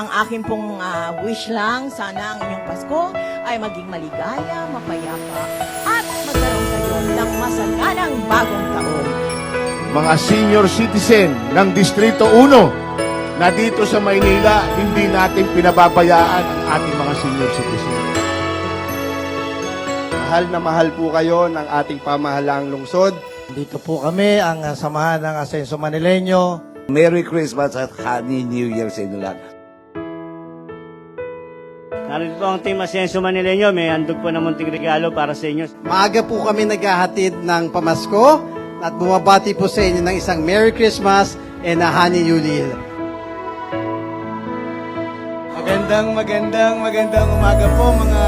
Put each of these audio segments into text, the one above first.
Ang akin pong ah, wish lang, sana ang inyong Pasko ay maging maligaya, mapayapa, at magkaroon kayo ng masaganang bagong taon. mga senior citizen ng Distrito 1 na dito sa Maynila, hindi natin pinababayaan ang ating mga senior citizen. Mahal na mahal po kayo ng ating pamahalaang lungsod. Dito po kami, ang uh, samahan ng Asenso Manileño. Merry Christmas at Happy New Year sa inyo lahat. Narito po ang Team Ascenso Manileño. May handog po na munting regalo para sa inyo. Maaga po kami naghahatid ng pamasko at bumabati po sa inyo ng isang Merry Christmas and a Honey New Year. Magandang, magandang, magandang umaga po mga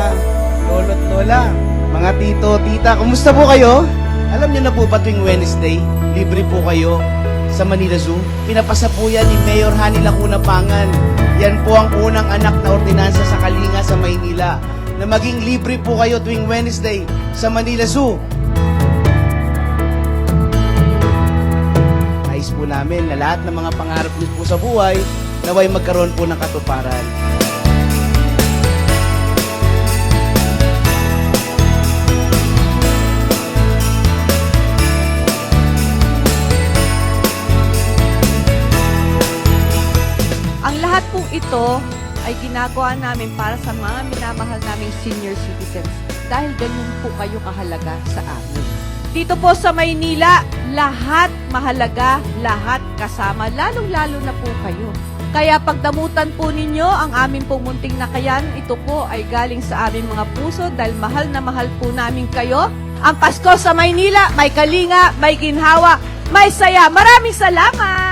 lolo't lola, mga tito, tita. Kumusta po kayo? Alam niyo na po ba tuwing Wednesday, libre po kayo sa Manila Zoo? Pinapasa po yan ni Mayor Hani Lacuna Pangan. Yan po ang unang anak na ordinansa sa Kalinga sa Maynila na maging libre po kayo tuwing Wednesday sa Manila Zoo. Nais po namin na lahat ng mga pangarap niyo po sa buhay naway magkaroon po ng katuparan. Ito ay ginagawa namin para sa mga minamahal naming senior citizens dahil ganun po kayo kahalaga sa amin. Dito po sa Maynila, lahat mahalaga, lahat kasama, lalong-lalo na po kayo. Kaya pagdamutan po ninyo ang aming pong munting nakayan, ito po ay galing sa aming mga puso dahil mahal na mahal po namin kayo. Ang Pasko sa Maynila, may kalinga, may ginhawa, may saya. Maraming salamat!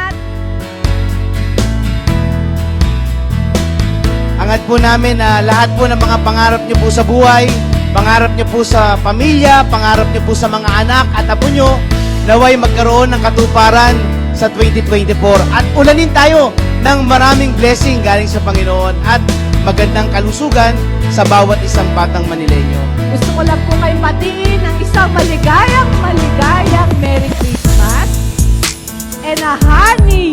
Angat po namin na lahat po ng mga pangarap niyo po sa buhay, pangarap niyo po sa pamilya, pangarap niyo po sa mga anak at apo niyo, naway magkaroon ng katuparan sa 2024. At ulanin tayo ng maraming blessing galing sa Panginoon at magandang kalusugan sa bawat isang batang Manileño. Gusto ko lang po kayo patiin ng isang maligayang, maligayang Merry Christmas and a Honey